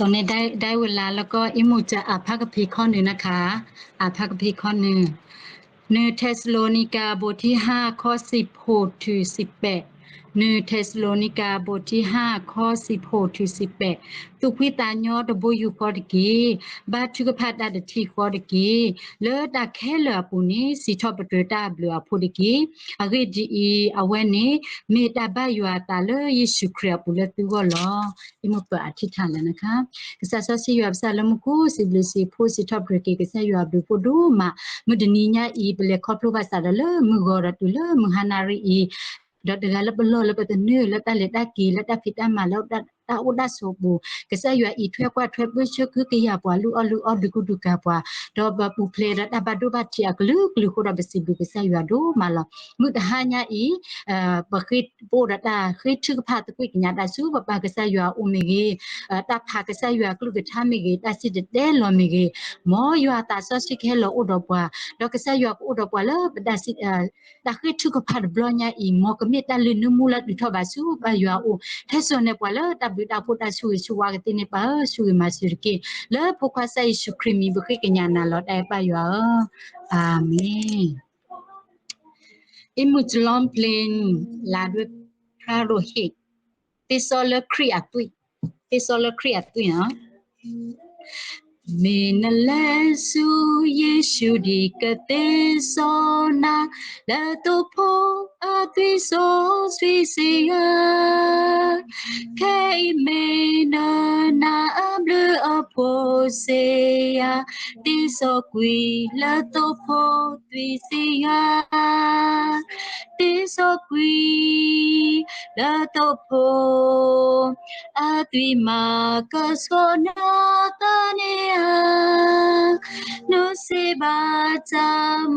ตอนนี้ได้ได้เวลาแล้วก็อิมูจะอ่านพระคัมภีร์ข้อหนึ่งนะคะอ่านพระคัมภีร์ข้อหนึ่งเนึ่งเทสโลนิกาบทที่ห้าข้อสิบหกถึงสิบแปด นึ่งเทสโลนิกาบทที่ห้าข้อสิบหกถึงสิบแปดตุกพิตายอดบุยูกอดกีบาทุกพัดดาดทีกอดกีเลอดาแค่เลอปูนีสิทอปตตาเบลอพูดกีอริจีอเวนีเมตาบายูอาตาเลเยซูคริสต์ปุเลตุวลออิมุปะอธิษฐานแล้วนะคะกษัตริย์สิยอบซาลมกูสิบลิสิพูสิทอปเรกีกษัตริย์ยอบดูปูดูมามุดนีญาอีเบเลคอปลูบาซาเลมุกอรตุเลมุฮานารี ดอดเดือนแล้วเบลอแล้วเบลอเนื้อแล้วได้เลยได้กีแล้วได้พิดได้มาแล้วได တာဝဒဆိုဘူးကစရွယ်ဤထွဲကွက်ထွဲပွချခုကရပွာလူအလူအဒကုဒကပွာတော့ဘပူဖလေရတဘဒုဘတိအကလုကလုခရဘစီဘကစရွယ်ဒိုမလာမုဒဟညာဤဘခိပိုရတာခိထုဖတ်ကွိကညာတဆူဘပကစရွယ်ဥမီကြီးတဖာကစရွယ်ကလုကထမီကြီးတစစ်တဲလောမီကြီးမောရွာတာဆရှိခဲလောဥဒပွာတော့ကစရွယ်ဥဒပွာလဘဒစစ်တခိထုကဖတ်ဘလညာဤမောကမီတလနမူလဒထဘဆူဘရွာဥထဲစွန်နေပွာလတဘบิดาพุทธชูชูวากตินปะชูมาสุรกิเลพกวาไซสุครีมีบุคกิญญาณลอดได้ปะยออาเมนอิมุจลอมเพลนลาด้วยพระโลหิตติโซลครีอัตุยติโซลครีอัตุยเนาะ Menelezu Yeshu di ketesona Letopo atwiso swisia Kei menena amle aposea Tiso po letopo twisia Tiso kui. Datopo at wimakas ko natanea no se bata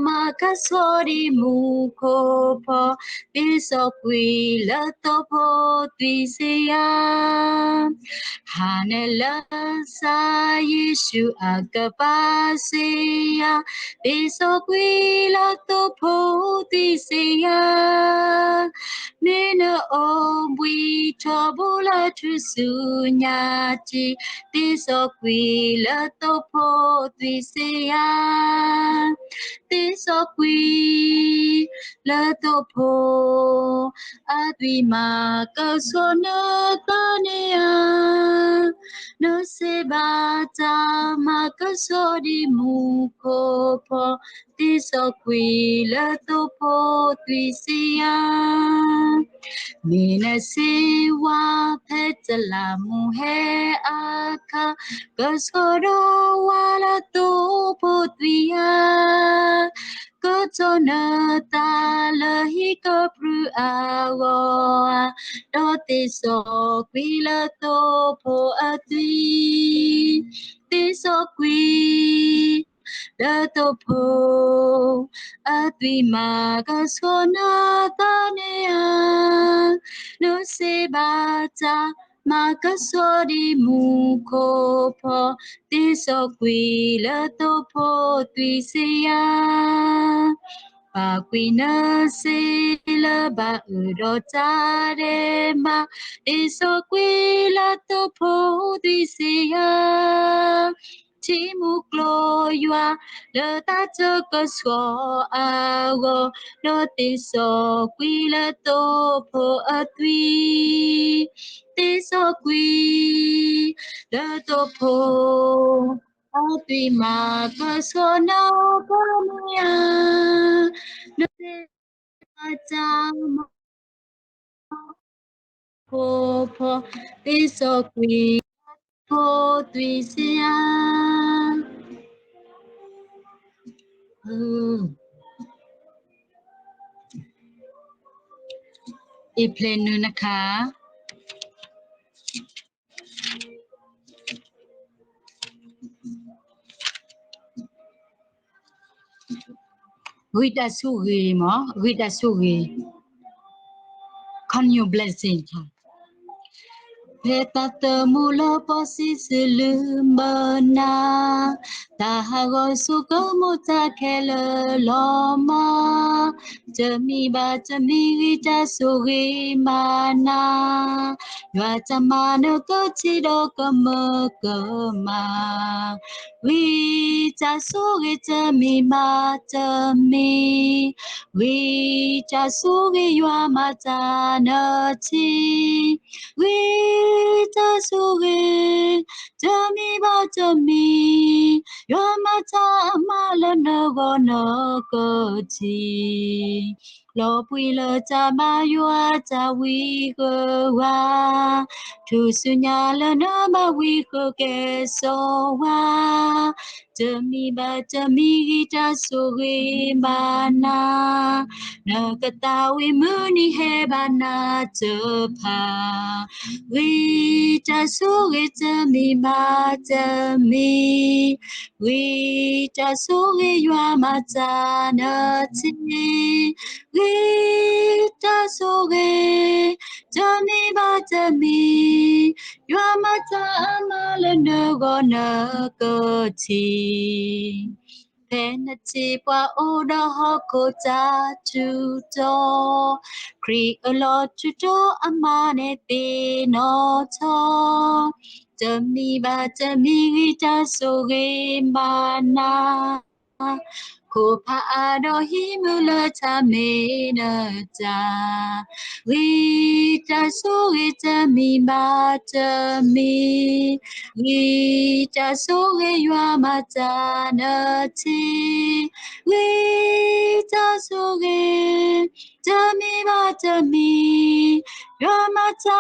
makasori muko po pisokwi latopo twisea hanela sa Yeshu agapasea pisokwi latopo twisea Nina ombwi chobola trusunyati tisokwila topo twiseya. Tisokwi la topo adwima kasona tanea no sebata makasodi mukopo της aquila to potrisia nina sewa petala muhe aka kasoro wala to potria kotona talahi kapru awa dote so kwila to po atwi te so kwi nataupo at wimagas ko na tanea no se bata makasori muko po tisokwila topo tuisea Pakwina sila ba urotare ma isokwila topo tuisea timu gloria le tato cosco ago no te so qui le topo a tui te so qui le topo a tui ma cosco no comia no te facciamo Popo, te so qui po tui sia เอออีกเพลงหนึงนะคะ วิตาสุรีหมอ Peta temulah posisi selembana Tahago suka muta kele loma. Cemi ba cemi rica suri mana. Dua teman ke cido keme kema. Suri cemi ma cemi. Wica suri yua mata neci. Wica suri cemi ba cemi. yo ma cha ma la no go no ko chi 罗贝勒扎玛约扎维格哇，图苏亚勒那玛维格格索哇，这米巴这米扎苏维巴那，那个大维姆尼黑巴那这帕，维扎苏维这米巴这米，维扎苏维约玛扎那切。glitter soge jami ba jami ywa ma cha ma le no go na ko chi pen chi pa o ko cha chu to kri a lo chu to ne te no cho jami ba jami glitter soge ma 고파하러 힘을 참이나자 위자 속에 잠이 맞자미 위자 속에 와맞자나치 위자 속에 잠이 맞자미 여마자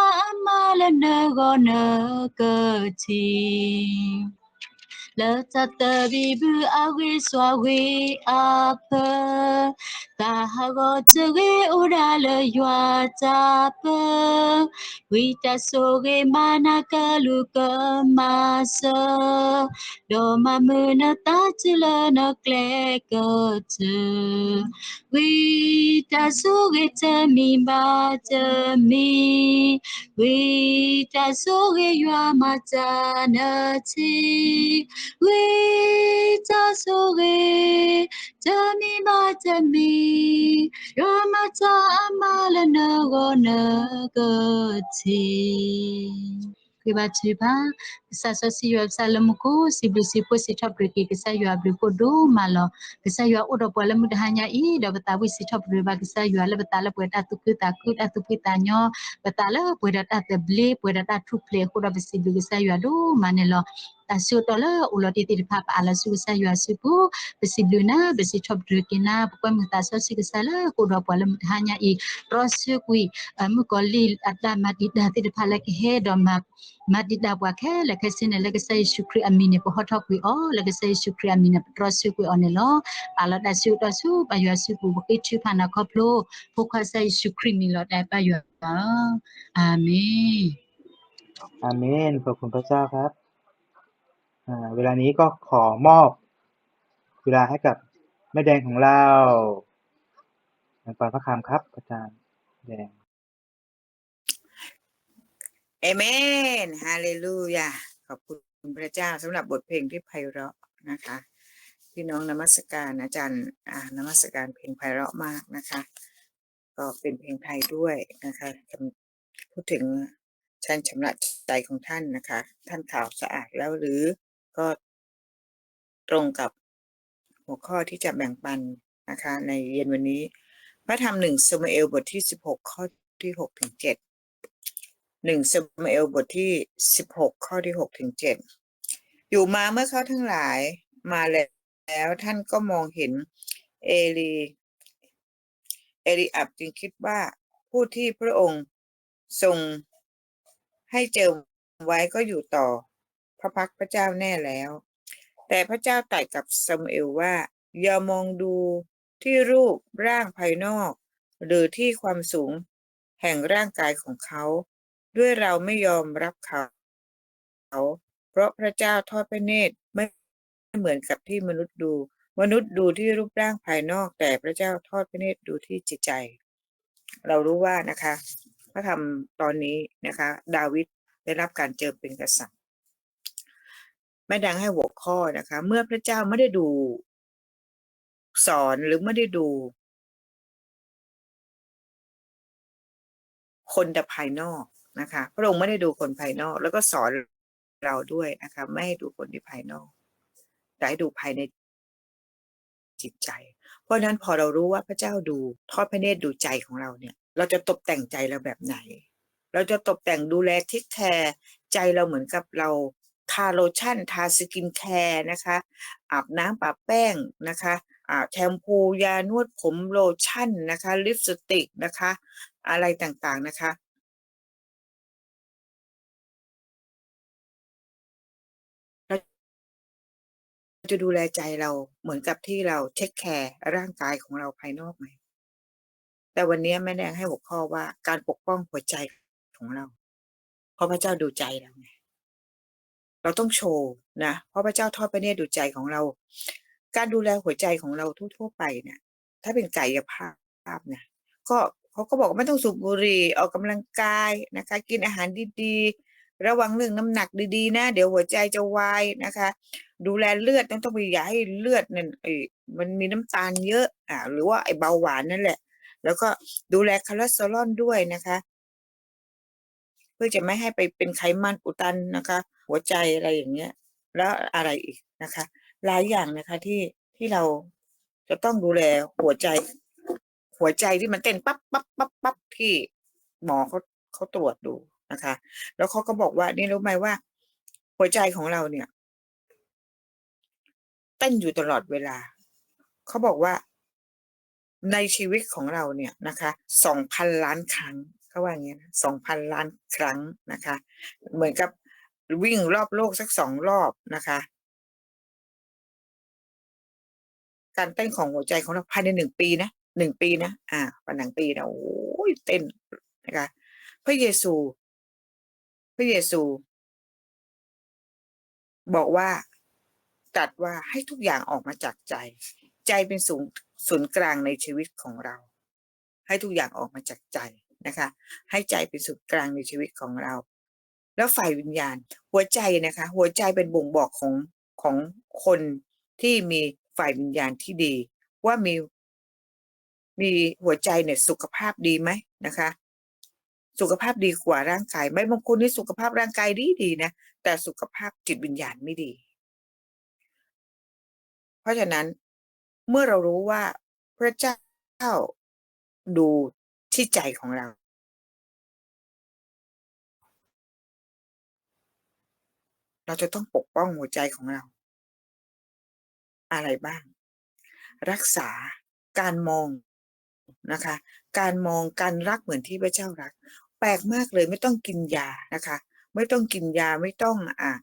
말은 너고 너같이 لتطبيب أغير سواغي أبا تهغو تغي أورا ليوا تابا ويتا سوغي مانا كالو كماسا دوما منا تاتلنا كلكتا ويتا سوغي تمي ما تمي ويتا سوغي يوما تانتي Wait, ta souris, ta mi ma ta mi, ya ma ta amala na go na go ti. Ke ba tu ba, si yu ab si top riki, ke sa yu ab malo, ke sa yu ab udo muda hanya i, dah betawi ta wi si top riki ba, ke sa yu ab le ba ta le ta tu ku ta ku ta tu ku ta nyo, ba ta le bu da ta te ble, bu da ta tu ple, ku da do manelo tasu tola ulo titi di papa ala su kisa yua sipu bisi bluna bisi top riki na pokoknya mutaso si kisa la kuda pola muda hanya i rosu kui mukoli ada mati dah titi pala ke he do mak madida bwa khe le khe sin le khe sai shukri amine po hot hok wi o le khe sai shukri amine tro su ku on lo ala da su da su pa ywa su ku ke chu phana kho plo pho kha sai shukri mi lo da pa ywaอาเมน อาเมนขอบคุณพระเจ้าครับ อ่า เวลานี้ก็ขอมอบเวลาให้กับแม่แดงของเราแบ่งปันพระคำครับ อาจารย์แดงเอเมนฮาเลลูยาขอบคุณพระเจ้าสำหรับบทเพลงที่ไพเราะนะคะพี่น้องนมัสการอาจารย์อ่านมัสการเพลงไพเราะมากนะคะ ก็เป็นเพลงไทยด้วยนะคะพูดถึงชั้นชำระใจของท่านนะคะ ท่านข่าวสะอาดแล้วหรือ ก็ตรงกับหัวข้อที่จะแบ่งปันนะคะ ในเย็นวันนี้ พระธรรมหนึ่งสมเอลบทที่สิบหกข้อที่หกถึงเจ็ดหนึ่งซามูเอลบทที่สิบหกข้อที่หกถึงเจ็ดอยู่มาเมื่อเขาทั้งหลายมาแล้วท่านก็มองเห็นเอลีเอลีอับจึงคิดว่าผู้ที่พระองค์ทรงให้เจอไว้ก็อยู่ต่อ พระพักพระเจ้าแน่แล้ว แต่พระเจ้าตรัสกับซามูเอลว่า อย่ามองดูที่รูปร่างภายนอก หรือที่ความสูงแห่งร่างกายของเขา ด้วยเราไม่ยอมรับเขาเพราะพระเจ้าทอดพระเนตรไม่เหมือนกับที่มนุษย์ดู มนุษย์ดูที่รูปร่างภายนอก แต่พระเจ้าทอดพระเนตรดูที่จิตใจ เรารู้ว่านะคะพระธรรมตอนนี้นะคะ ดาวิดได้รับการเจิมเป็นกษัตริย์ ม่ดังให้หัวข้อนะคะ เมื่อพระเจ้าไม่ได้ดูสอนหรือไม่ได้ดู คนแต่ภายนอกนะคะ พระองค์ไม่ได้ดูคนภายนอก แล้วก็สอนเราด้วยนะคะ ไม่ให้ดูคนที่ภายนอก แต่ให้ดูภายในจิตใจ เพราะนั้นพอเรารู้ว่าพระเจ้าดูทอดพระเนตรดูใจของเราเนี่ย เราจะตกแต่งใจเราแบบไหน เราจะตกแต่งดูแลทิคแคร์ใจเราเหมือนกับเรา ทาโลชั่น ทาสกินแคร์นะคะ อาบน้ำปะแป้งนะคะอาแชมพูยานวดผมโลชั่นนะคะ ลิปสติกนะคะ อะไรต่างๆนะคะจะดูแลใจเราเหมือนกับที่เราเช็คแคร์ร่างกายของเราภายนอกไหม แต่วันนี้แม่แดงให้หัวข้อว่าการปกป้องหัวใจของเรา เพราะพระเจ้าดูใจเราไง เราต้องโชว์นะเพราะพระเจ้าทอดพระเนตรดูใจของเรา การดูแลหัวใจของเราทั่ว ๆ ไปเนี่ยถ้าเป็นกายภาพนะก็เขาก็บอกว่าไม่ต้องสูบบุหรี่ออกกำลังกายนะคะ กินอาหารดีๆ ระวังเรื่องน้ำหนักดีๆ นะ เดี๋ยวหัวใจจะวายนะคะ ดูแลเลือดต้องต้องไปอย่าให้เลือดนั่นไอ้มันมีน้ำตาลเยอะอ่าหรือว่าไอ้เบาหวานนั่นแหละ แล้วก็ดูแลคอเลสเตอรอลด้วยนะคะ พื่อจะไม่ให้ไปเป็นไขมันอุดตันนะคะ หัวใจอะไรอย่างเงี้ย แล้วอะไรอีกนะคะ หลายอย่างนะคะที่ที่เราจะต้องดูแลหัวใจ หัวใจที่มันเต้นปั๊บปั๊บปั๊บปั๊บที่หมอเขาเขาตรวจดูนะคะ แล้วเขาก็บอกว่านี่รู้ไหมว่า หัวใจของเราเนี่ยเต้นอยู่ตลอดเวลา เขาบอกว่าในชีวิตของเราเนี่ยนะคะสองพันล้านครั้ง เขาว่าอย่างเงี้ยสองพันล้านครั้งนะคะ เหมือนกับวิ่งรอบโลกสักสองรอบนะคะ การเต้นของหัวใจของเราภายในหนึ่งปีนะหนึ่งปีนะอ่าภายในหนึ่งปีนะโอ้ยเต้นนะคะพระเยซู พระเยซู บอกว่าตัดว่าให้ทุกอย่างออกมาจากใจ ใจเป็นศูนย์ศูนย์กลางในชีวิตของเรา ให้ทุกอย่างออกมาจากใจ นะคะ ให้ใจเป็นศูนย์กลางในชีวิตของเรา แล้วฝ่ายวิญญาณ หัวใจนะคะ หัวใจเป็นบ่งบอกของของคนที่มีฝ่ายวิญญาณที่ดี ว่ามีมีหัวใจเนี่ยสุขภาพดีไหมนะคะ สุขภาพดีกว่าร่างกายไม่บางคนนี่สุขภาพร่างกายดีดีนะแต่สุขภาพจิตวิญญาณไม่ดี เพราะฉะนั้นเมื่อเรารู้ว่าพระเจ้าดู ที่ใจของเรา เราจะต้องปกป้องหัวใจของเรา อะไรบ้าง รักษาการมองนะคะ การมองการรักเหมือนที่พระเจ้ารัก แปลกมากเลยไม่ต้องกินยานะคะ ไม่ต้องกินยาไม่ต้องอ่า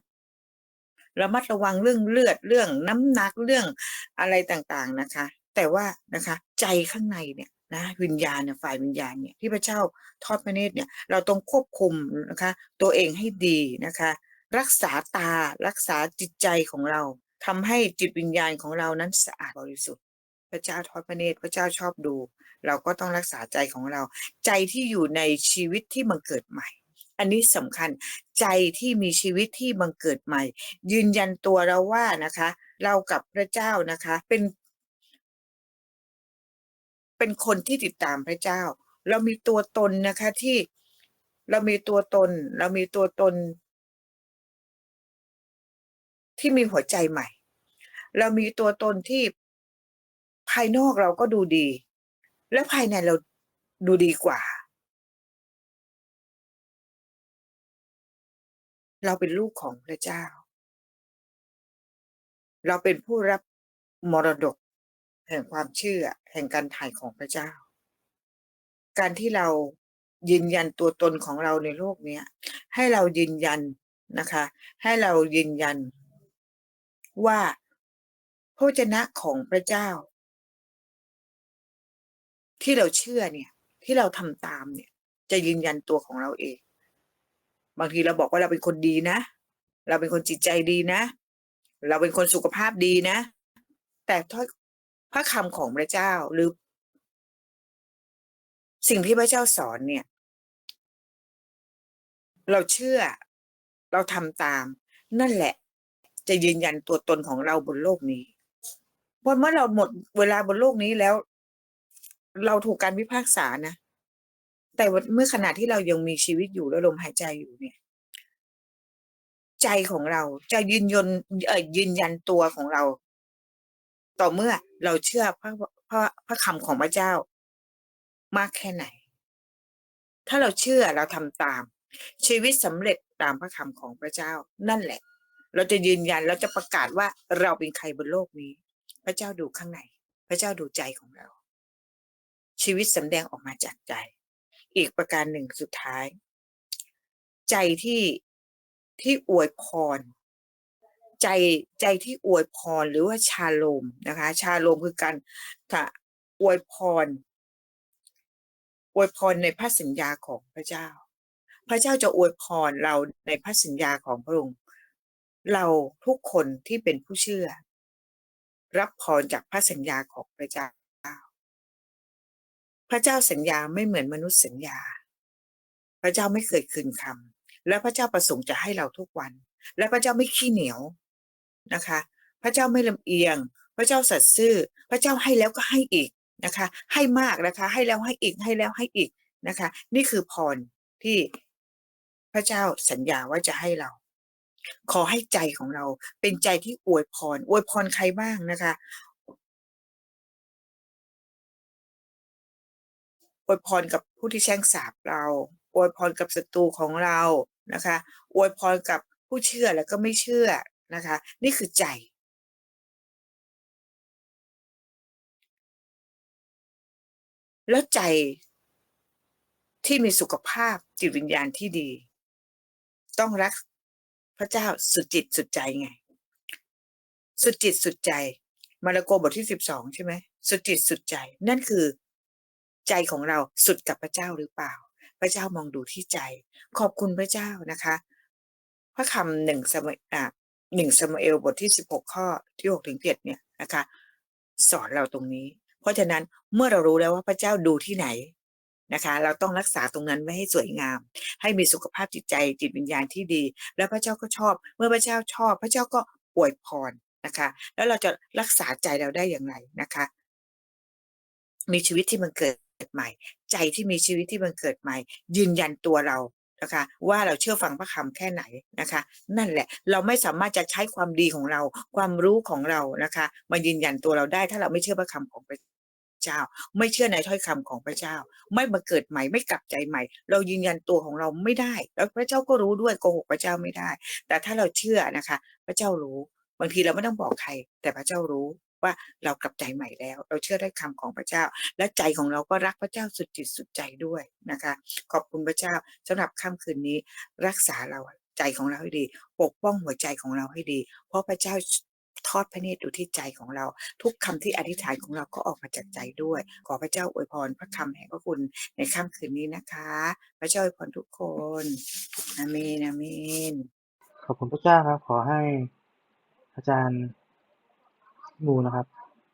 ระมัดระวังเรื่องเลือดเรื่องน้ำหนักเรื่องอะไรต่างๆนะคะ แต่ว่านะคะ ใจข้างในเนี่ย นะวิญญาณเนี่ยฝ่ายวิญญาณเนี่ยที่พระเจ้าทอดพระเนตรเนี่ยเราต้องควบคุมนะคะตัวเองให้ดีนะคะ รักษาตารักษาจิตใจของเราทำให้จิตวิญญาณของเรานั้นสะอาดบริสุทธิ์ พระเจ้าทอดพระเนตรพระเจ้าชอบดู เราก็ต้องรักษาใจของเรา ใจที่อยู่ในชีวิตที่บังเกิดใหม่ อันนี้สำคัญใจที่มีชีวิตที่บังเกิดใหม่ ยืนยันตัวเราว่านะคะ เรากับพระเจ้านะคะ เป็น เป็นคนที่ติดตามพระเจ้า เรามีตัวตนนะคะที่เรามีตัวตน เรามีตัวตน ที่มีหัวใจใหม่ เรามีตัวตนที่ภายนอกเราก็ดูดี และภายในเราดูดีกว่า เราเป็นลูกของพระเจ้า เราเป็นผู้รับมรดก แห่งความเชื่อแห่งการถ่ายของพระเจ้า การที่เรายืนยันตัวตนของเราในโลกเนี้ย ให้เรายืนยันนะคะ ให้เรายืนยัน ว่าพระวจนะของพระเจ้า ที่เราเชื่อเนี่ย ที่เราทำตามเนี่ย จะยืนยันตัวของเราเอง บางทีเราบอกว่าเราเป็นคนดีนะ เราเป็นคนจิตใจดีนะ เราเป็นคนสุขภาพดีนะ แต่ถ้อย พระคำของพระเจ้าหรือ สิ่งที่พระเจ้าสอนเนี่ย เราเชื่อเราทำตาม นั่นแหละ จะยืนยันตัวตนของเราบนโลกนี้เพราะเมื่อเราหมดเวลาบนโลกนี้แล้ว เราถูกการพิพากษานะ แต่เมื่อขณะที่เรายังมีชีวิตอยู่และลมหายใจอยู่เนี่ย ใจของเราจะยืนยนเอ่อยืนยันตัวของเรา ต่อเมื่อเราเชื่อพระพระพระคำของพระเจ้ามากแค่ไหน ถ้าเราเชื่อเราทำตาม ชีวิตสำเร็จตามพระคำของพระเจ้า นั่นแหละ เราจะยืนยันเราจะประกาศว่าเราเป็นใครบนโลกนี้ พระเจ้าดูข้างใน พระเจ้าดูใจของเรา ชีวิตสำแดงออกมาจากใจ อีกประการหนึ่งสุดท้าย ใจที่ที่อวยพร ใจใจที่อวยพรหรือว่าชาโลมนะคะ ชาโลมคือการถ้าอวยพรอวยพรในพระสัญญาของพระเจ้า พระเจ้าจะอวยพรเราในพระสัญญาของพระองค์เราทุกคนที่เป็นผู้เชื่อ รับพรจากพระสัญญาของพระเจ้า พระเจ้าสัญญาไม่เหมือนมนุษย์สัญญา พระเจ้าไม่เคยคืนคำและพระเจ้าประสงค์จะให้เราทุกวัน และพระเจ้าไม่ขี้เหนียว นะคะ พระเจ้าไม่ลำเอียง พระเจ้าสัตย์ซื่อ พระเจ้าให้แล้วก็ให้อีกนะคะ ให้มากนะคะ ให้แล้วให้อีกให้แล้วให้อีกนะคะ นี่คือพรที่พระเจ้าสัญญาว่าจะให้เรา ขอให้ใจของเราเป็นใจที่อวยพร อวยพรใครบ้างนะคะอวยพรกับผู้ที่แช่งสาบเราอวยพรกับศัตรูของเรานะคะอวยพรกับผู้เชื่อแล้วก็ไม่เชื่อ นะคะ นี่คือใจ แล้วใจที่มีสุขภาพจิตวิญญาณที่ดี ต้องรักพระเจ้าสุดจิตสุดใจไง สุดจิตสุดใจมาระโกบทที่สิบสองใช่ไหมสุดจิตสุดใจ นั่นคือ ใจของเราสุดกับพระเจ้าหรือเปล่า พระเจ้ามองดูที่ใจ ขอบคุณพระเจ้านะคะ พระคำหนึ่งสมัยอะ หนึ่งสมาเอลบทที่สิบหกข้อที่หกถึงเจ็ดเนี่ยนะคะสอนเราตรงนี้ เพราะฉะนั้นเมื่อเรารู้แล้วว่าพระเจ้าดูที่ไหนนะคะ เราต้องรักษาตรงนั้นไว้ให้สวยงาม ให้มีสุขภาพจิตใจจิตวิญญาณที่ดี แล้วพระเจ้าก็ชอบ เมื่อพระเจ้าชอบ พระเจ้าก็อวยพรนะคะ แล้วเราจะรักษาใจเราได้อย่างไรนะคะ มีชีวิตที่มันเกิดใหม่ ใจที่มีชีวิตที่มันเกิดใหม่ ยืนยันตัวเรา นะคะว่าเราเชื่อฟังพระคำแค่ไหนนะคะ นั่นแหละเราไม่สามารถจะใช้ความดีของเรา ความรู้ของเรานะคะมายืนยันตัวเราได้ ถ้าเราไม่เชื่อพระคำของพระเจ้า ไม่เชื่อในถ้อยคำของพระเจ้า ไม่มาเกิดใหม่ไม่กลับใจใหม่ เรายืนยันตัวของเราไม่ได้ แล้วพระเจ้าก็รู้ด้วยโกหกพระเจ้าไม่ได้ แต่ถ้าเราเชื่อนะคะ พระเจ้ารู้ บางทีเราไม่ต้องบอกใคร แต่พระเจ้ารู้ ว่าเรากลับใจใหม่แล้ว เราเชื่อได้คำของพระเจ้า และใจของเราก็รักพระเจ้าสุดจิตสุดใจด้วยนะคะ ขอบคุณพระเจ้าสำหรับค่ำคืนนี้รักษาเราใจของเราให้ดี ปกป้องหัวใจของเราให้ดี เพราะพระเจ้าทอดพระเนตรดูที่ใจของเรา ทุกคำที่อธิษฐานของเราก็ออกมาจากใจด้วย ขอพระเจ้าอวยพรพระคำแห่งพระคุณในค่ำคืนนี้นะคะ พระเจ้าอวยพรทุกคนอาเมนอาเมน ขอบคุณพระเจ้าครับขอให้อาจารย์ มูนะครับ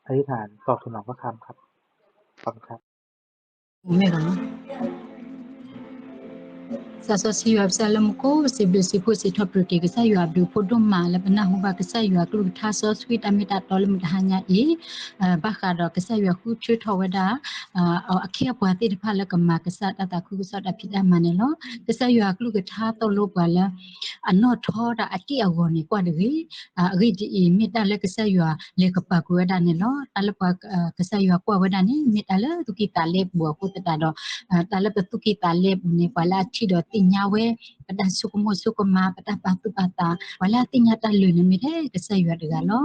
อธิษฐานตอบสนองพระคำครับขอบคุณครับไม่รู้ sa so si yab salam ko si blu si phu si thop ruti ka sa yab du phu dum ma la bana hu ba ka sa yab klu tha so sweet amita tolam da hanya e ba kha do ka sa yab khu chu tho wa da a khia bwa ti da pha la ka ma ka sa ta ta khu sa da phi da ma ne lo ka sa yab klu ka tha to lo ba la a no tho da a ti a go ni kwa de gi a gi ti e mi ta la ka sa yab le ka pa ku wa da ne lo ta la pa ka sa yab kwa wa da ni mi ta la tu ki ta le bwa ku ta da do ta la tu ki ta le ne pa la chi do tinya we pada sukumo sukuma pada patu pata wala tinya ta lu ne mi de ka sa yu de ga lo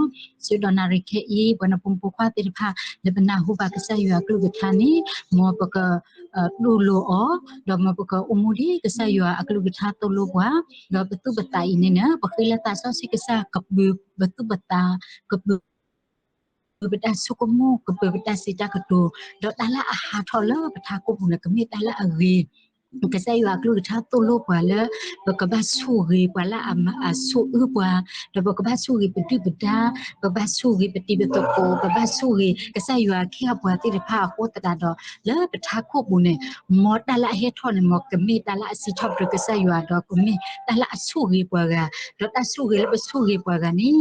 su do na ri ke i bona pum pu kwa ti pha de bana hu ba ka sa yu aklu ga tha ni mo pa ka lu lu o do mo pa ka umu di ka sa yu aklu ga tha to lu kwa do pa tu ba ta i ne na pa khila ta so si ka sa ka bu ba tu ba ta ka bu ပဒစုကမှုကပပဒစီတကတူဒေါ်တလာအဟာထော်လပထာကိုဘူးနကမိတလာအဝေး ကစယွာကလူထာတူလူပွာလေဘကဘဆူရီပွာလာအမအဆူဥပွာလဘကဘဆူရီပတိပဒဘဘဆူရီပတိပတကိုဘဘဆူရီကစယွာခေပွာတိရဖာကိုတတာတော့လေပထာခုပုန်မောတလာဟေထောနမောကမီတလာစီထောပကစယွာတော့ကမီတလာဆူရီပွာကဒတဆူရီလဘဆူရီပွာကနီ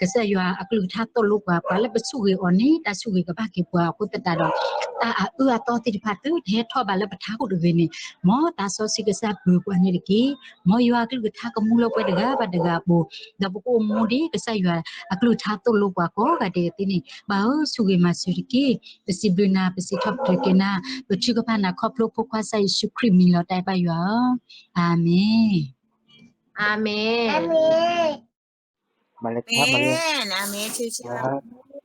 ကစယွာအကလူထာတူလူပွာပါလဘဆူရီအော်နီတဆူရီကဘကေပွာကိုတတာတော့တာအူအတော်တိရဖာတူဟေထောဘလပထာခုဒွေနီမောတာစောစီကစားဘူကွန်ရကီမောယွာကလူထာကမူလပွဲတကဘတကဘူဒပကိုမူဒီကစားယွာအကလူထာတုလောကွာကောကတဲ့တင်းနေဘာဟုစုကေမဆူရကီပစီဘနာပစီထော့ထကေနာပချိကဖနာခေါပလုဖခွာဆိုင်ရှုခရမီလောတိုင်ပါယွာအာမင်အာမင်အာမင်မလကမလကအာမင်ချူချူ